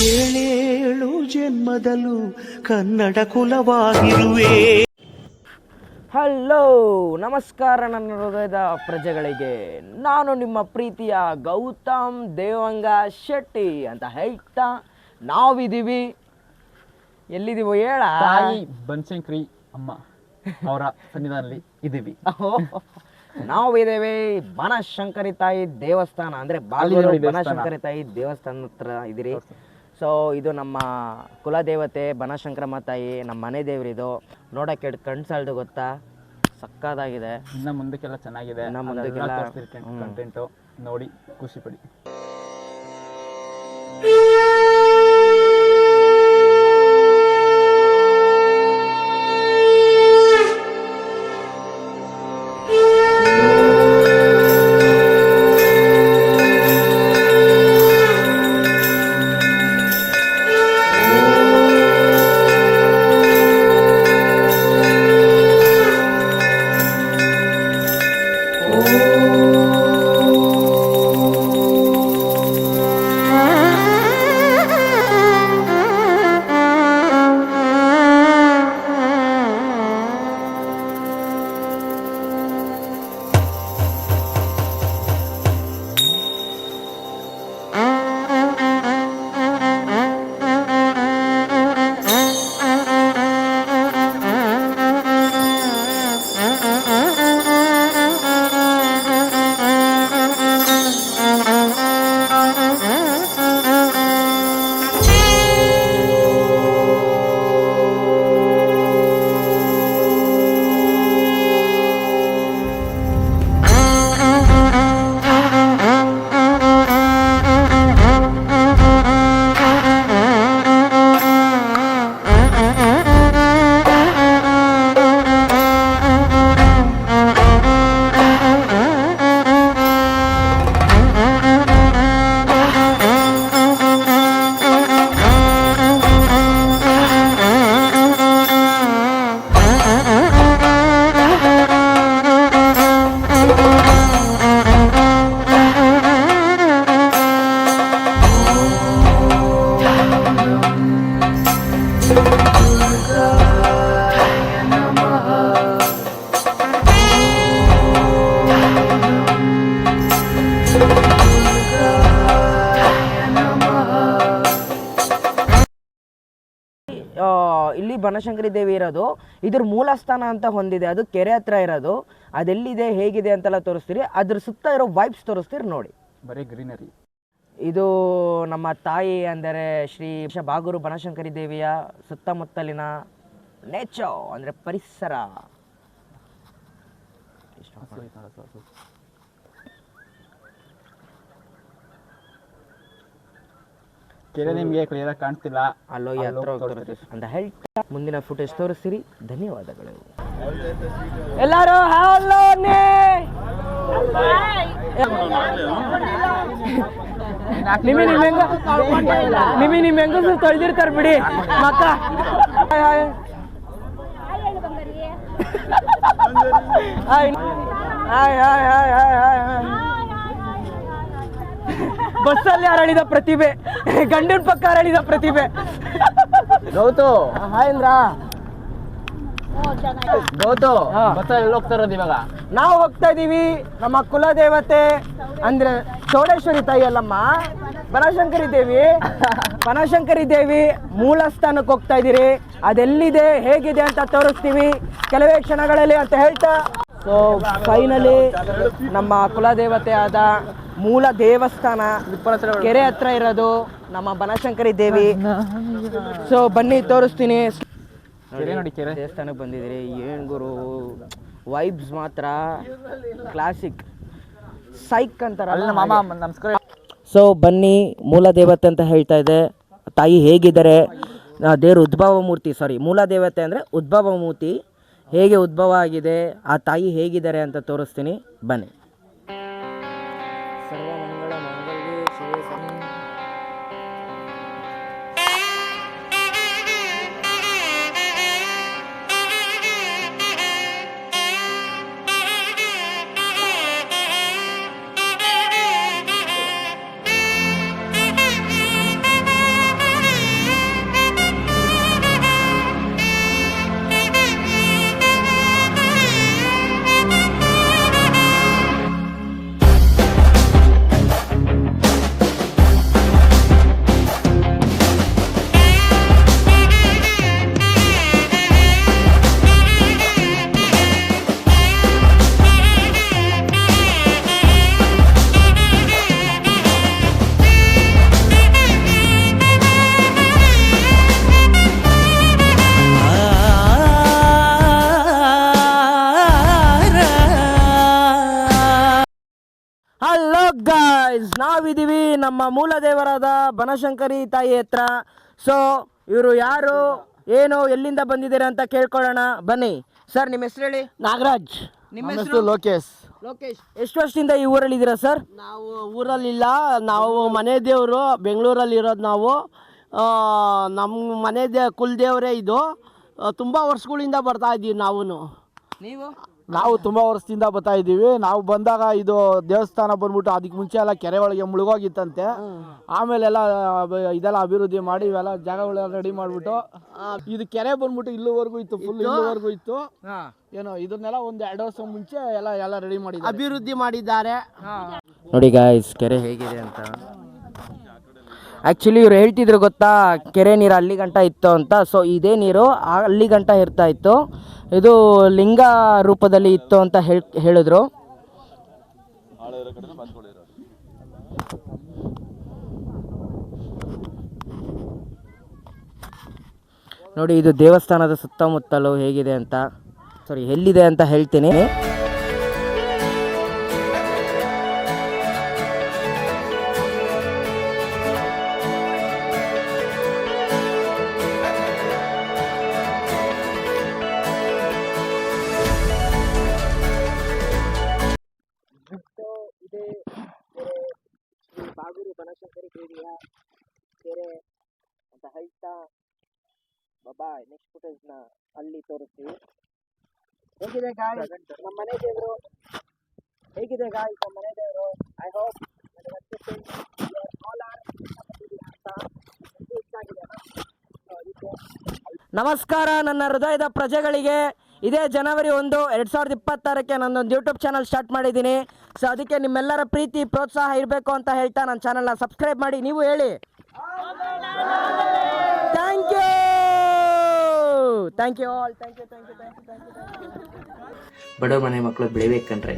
ಏಳೇಳು ಜನ್ಮದಲ್ಲೂ ಕನ್ನಡ ಕುಲವಾಗಿರುವೆ. ಹಲೋ ನಮಸ್ಕಾರ ನನ್ನ ಹೃದಯದ ಪ್ರಜೆಗಳಿಗೆ. ನಾನು ನಿಮ್ಮ ಪ್ರೀತಿಯ ಗೌತಮ್ ದೇವಂಗ ಶೆಟ್ಟಿ ಅಂತ ಹೇಳ್ತಾ ನಾವಿದ್ದೀವಿ. ಎಲ್ಲಿದ್ದೀವೋ ಹೇಳ. ತಾಯಿ ಬನಶಂಕರಿ ಅಮ್ಮ ಅವರ ಸನ್ನಿಧಾನದಲ್ಲಿ ಇದ್ದೀವಿ. ನಾವಿದ್ದೇವೆ ಬನಶಂಕರಿ ತಾಯಿ ದೇವಸ್ಥಾನ. ಅಂದ್ರೆ ಬಾಲ್ಯದ ಬನಶಂಕರಿ ತಾಯಿ ದೇವಸ್ಥಾನ ಹತ್ರ ಇದ್ದೀರಿ. ಸೊ ಇದು ನಮ್ಮ ಕುಲದೇವತೆ ಬನಶಂಕರಮ್ಮ ತಾಯಿ ನಮ್ಮ ಮನೆ ದೇವರಿದು. ನೋಡಕ್ಕೆ ಕಣ್ಣು ಸಾಲದು ಗೊತ್ತಾ? ಸಕ್ಕದಾಗಿದೆ ಇನ್ನ ಮುಂದಕ್ಕೆಲ್ಲ ಚೆನ್ನಾಗಿದೆ. ನಮ್ಮ ಮುಂದಕ್ಕೆಲ್ಲ-. ಕಂಟೆಂಟು ನೋಡಿ ಖುಷಿ ಪಡಿ. ಇಲ್ಲಿ ಬನಶಂಕರಿ ದೇವಿ ಇರೋದು. ಇದ್ರ ಮೂಲ ಸ್ಥಾನ ಅಂತ ಹೊಂದಿದೆ. ಅದು ಕೆರೆ ಹತ್ರ ಇರೋದು. ಅದೆಲ್ಲಿದೆ ಹೇಗಿದೆ ಅಂತೆಲ್ಲ ತೋರಿಸ್ತೀರಿ. ಅದ್ರ ಸುತ್ತ ಇರೋ ವೈಬ್ಸ್ ತೋರಿಸ್ತೀರಿ ನೋಡಿ. ಬರೀ ಗ್ರೀನರಿ. ಇದು ನಮ್ಮ ತಾಯಿ ಅಂದರೆ ಶ್ರೀ ಬಾಗೂರು ಬನಶಂಕರಿ ದೇವಿಯ ಸುತ್ತಮುತ್ತಲಿನ ನೇಚರ್ ಅಂದರೆ ಪರಿಸರ. ಕೆರೆ ನಿಮಗೆ ಕ್ಲಿಯರ್ ಕಾಣಿಸ್ತಿಲ್ಲ ಕಾಣ್ತಿಲ್ಲ. ಹತ್ರ ಅಂತ ಹೇಳ್ತಾ ಮುಂದಿನ ಫುಟೇಜ್ ತೋರಿಸ್ತೀರಿ. ಧನ್ಯವಾದಗಳು. ಎಲ್ಲಾರು ಹಲೋನೇ ನಿಮಿ ನಿಮ್ಮ ಹೆಂಗ ನಿಮಿ ನಿಮ್ಮ ಹೆಂಗಸು ತೊಳೆದಿರ್ತಾರ ಬಿಡಿ ಮಕ್ಕ. Hi. Hi hi hi hi hi. ಬಸ್ಸಲ್ಲಿ ಅರಳಿದ ಪ್ರತಿಭೆ ಗಂಡನ ಪಕ್ಕ ಅರಳಿದ ಪ್ರತಿಭೆ. ಗೌತು. ಹಾಯಂದ್ರ ಗೌತು ಹಾ. ಬಸ್ ಎಲ್ಲಿ ಹೋಗ್ತಾ ಇರೋದು ಇವಾಗ? ನಾವು ಹೋಗ್ತಾ ಇದೀವಿ ನಮ್ಮ ಕುಲದೇವತೆ ಅಂದ್ರೆ ಚೌಡೇಶ್ವರಿ ತಾಯಿ ಅಲ್ಲಮ್ಮ ಬನಶಂಕರಿ ದೇವಿ. ಬನಶಂಕರಿ ದೇವಿ ಮೂಲ ಸ್ಥಾನಕ್ಕೆ ಹೋಗ್ತಾ ಇದ್ದೀರಿ. ಅದೆಲ್ಲಿದೆ ಹೇಗಿದೆ ಅಂತ ತೋರಿಸ್ತೀವಿ. ಕೆಲವೇ ಕ್ಷಣಗಳಲ್ಲಿ ಅಂತ ಹೇಳ್ತಾ. ಸೊ ಫೈನಲಿ ನಮ್ಮ ಕುಲದೇವತೆ ಆದ ಮೂಲ ದೇವಸ್ಥಾನ ಕೆರೆ ಹತ್ರ ಇರೋದು ನಮ್ಮ ಬನಶಂಕರಿ ದೇವಿ. ಸೊ ಬನ್ನಿ ತೋರಿಸ್ತೀನಿ. ಕೆರೆ ನೋಡಿ ಕೆರೆ. ದೇವಸ್ಥಾನಕ್ಕೆ ಬಂದಿದ್ದೀರಿ. ಏನು ಗುರು? ವೈಬ್ಸ್ ಮಾತ್ರ. ಕ್ಲಾಸಿಕ್ ಸೈಕ್ ಅಂತಾರಲ್ಲ ಮಾಮ ನಮಸ್ಕಾರ ಸೊ ಬನ್ನಿ ಮೂಲ ದೇವತೆ ಅಂತ ಹೇಳ್ತಾ ಇದೆ. ತಾಯಿ ಹೇಗಿದ್ದಾರೆ? ದೇವ್ರ ಉದ್ಭವ ಮೂರ್ತಿ ಸಾರಿ ಮೂಲ ದೇವತೆ ಅಂದರೆ ಉದ್ಭವ ಮೂರ್ತಿ. ಹೇಗೆ ಉದ್ಭವ ಆಗಿದೆ? ಆ ತಾಯಿ ಹೇಗಿದ್ದಾರೆ ಅಂತ ತೋರಿಸ್ತೀನಿ. ಬನ್ನಿ. からの流れで守衛さん ಗಾಯ್ಸ್ ನಾವಿದ್ದೀವಿ ನಮ್ಮ ಮೂಲ ದೇವರಾದ ಬನಶಂಕರಿ ತಾಯಿ ಹತ್ರ. ಸೊ ಇವರು ಯಾರು ಏನು ಎಲ್ಲಿಂದ ಬಂದಿದ್ದೀರಾ ಅಂತ ಕೇಳ್ಕೊಳ್ಳೋಣ. ಬನ್ನಿ. ಸರ್ ನಿಮ್ಮ ಹೆಸರು ಹೇಳಿ? ನಾಗರಾಜ್. ನಿಮ್ಮ ಹೆಸರು? ಲೋಕೇಶ್. ಲೋಕೇಶ್ ಎಷ್ಟು ವರ್ಷದಿಂದ ಈ ಊರಲ್ಲಿ ಇದ್ದೀರಾ ಸರ್ ನಾವು ಊರಲ್ಲಿಲ್ಲ. ನಾವು ಮನೆ ದೇವರು ಬೆಂಗಳೂರಲ್ಲಿ ಇರೋದು ನಾವು. ನಮ್ಮ ಮನೆ ದೇ ಕುಲದೇವರೇ ಇದು. ತುಂಬ ವರ್ಷಗಳಿಂದ ಬರ್ತಾ ಇದ್ದೀವಿ ನಾವು ನೀವು? ನಾವು ತುಂಬಾ ವರ್ಷದಿಂದ ಬರ್ತಾ ಇದ್ದೀವಿ. ನಾವು ಬಂದಾಗ ಇದು ದೇವಸ್ಥಾನ ಬಂದ್ಬಿಟ್ಟು ಅದಕ್ಕೆ ಮುಂಚೆ ಎಲ್ಲ ಕೆರೆ ಒಳಗೆ ಮುಳುಗೋಗಿತ್ತಂತೆ ಆಮೇಲೆಲ್ಲ ಎಲ್ಲಾ ಇದೆಲ್ಲ ಅಭಿವೃದ್ಧಿ ಮಾಡಿ ಇವೆಲ್ಲ ಜಾಗಗಳೆಲ್ಲ ರೆಡಿ ಮಾಡ್ಬಿಟ್ಟು ಇದು ಕೆರೆ ಬಂದ್ಬಿಟ್ಟು ಇಲ್ಲಿವರೆಗೂ ಇತ್ತು ಫುಲ್ ಇಲ್ಲಿವರೆಗೂ ಇತ್ತು. ಏನೋ ಇದನ್ನೆಲ್ಲ ಒಂದು ಎರಡು ವರ್ಷ ಮುಂಚೆ ಎಲ್ಲ ಎಲ್ಲ ರೆಡಿ ಮಾಡಿದ್ದಾರೆ. ಅಭಿವೃದ್ಧಿ ಮಾಡಿದ್ದಾರೆ. ನೋಡಿ ಗಾಯ್ಸ್ ಕೆರೆ ಹೇಗಿದೆ ಅಂತ. ಆ್ಯಕ್ಚುಲಿ ಇವ್ರು ಹೇಳ್ತಿದ್ರು ಗೊತ್ತಾ, ಕೆರೆ ನೀರು ಅಲ್ಲಿ ಗಂಟ ಇತ್ತು ಅಂತ. ಸೊ ಇದೇ ನೀರು ಅಲ್ಲಿ ಗಂಟ ಇರ್ತಾ ಇತ್ತು. ಇದು ಲಿಂಗ ರೂಪದಲ್ಲಿ ಇತ್ತು ಅಂತ ಹೇಳ್ ಹೇಳಿದ್ರು. ನೋಡಿ, ಇದು ದೇವಸ್ಥಾನದ ಸುತ್ತಮುತ್ತಲು ಹೇಗಿದೆ ಅಂತ. ಸಾರಿ ಎಲ್ಲಿದೆ ಅಂತ ಹೇಳ್ತೀನಿ. ಇದೆ. ಕೆರೆ ಶ್ರೀ ಬಾಗೂರು ಬನಶಂಕರಿ ದೇವಿಯ ಕೆರೆ ಅಂತ ಹೇಳ್ತಾ ಬಾಯ್ ನೆಕ್ಸ್ಟ್ ಫುಟೇಜ್ನ ಅಲ್ಲಿ ತೋರಿಸ್ತೀವಿ. ಹೇಗಿದೆ ಗಾಯ್? ನಮ್ಮ ಮನೆ ದೇವರು ಹೇಗಿದೆ ಗಾಯ್ ನಮ್ಮ ಮನೆ ದೇವರು? ಐ ಹೋಪ್ ನಮಸ್ಕಾರ ನನ್ನ ಹೃದಯದ ಪ್ರಜೆಗಳಿಗೆ. ಇದೇ ಜನವರಿ ಒಂದು, ಎರಡು ಸಾವಿರದ ಇಪ್ಪತ್ತಾರಕ್ಕೆ ನಾನೊಂದು ಯೂಟ್ಯೂಬ್ ಚಾನಲ್ ಸ್ಟಾರ್ಟ್ ಮಾಡಿದ್ದೀನಿ. ಸೊ ಅದಕ್ಕೆ ನಿಮ್ಮೆಲ್ಲರ ಪ್ರೀತಿ, ಪ್ರೋತ್ಸಾಹ ಇರಬೇಕು ಅಂತ ಹೇಳ್ತಾ ನನ್ನ ಚಾನಲ್ನ ಸಬ್ಸ್ಕ್ರೈಬ್ ಮಾಡಿ. ನೀವು ಹೇಳಿ. Thank you thank you all thank you thank you thank you thank ಮನೆ ಮಕ್ಕಳು ಬೆಳಿಬೇಕಂದ್ರೆ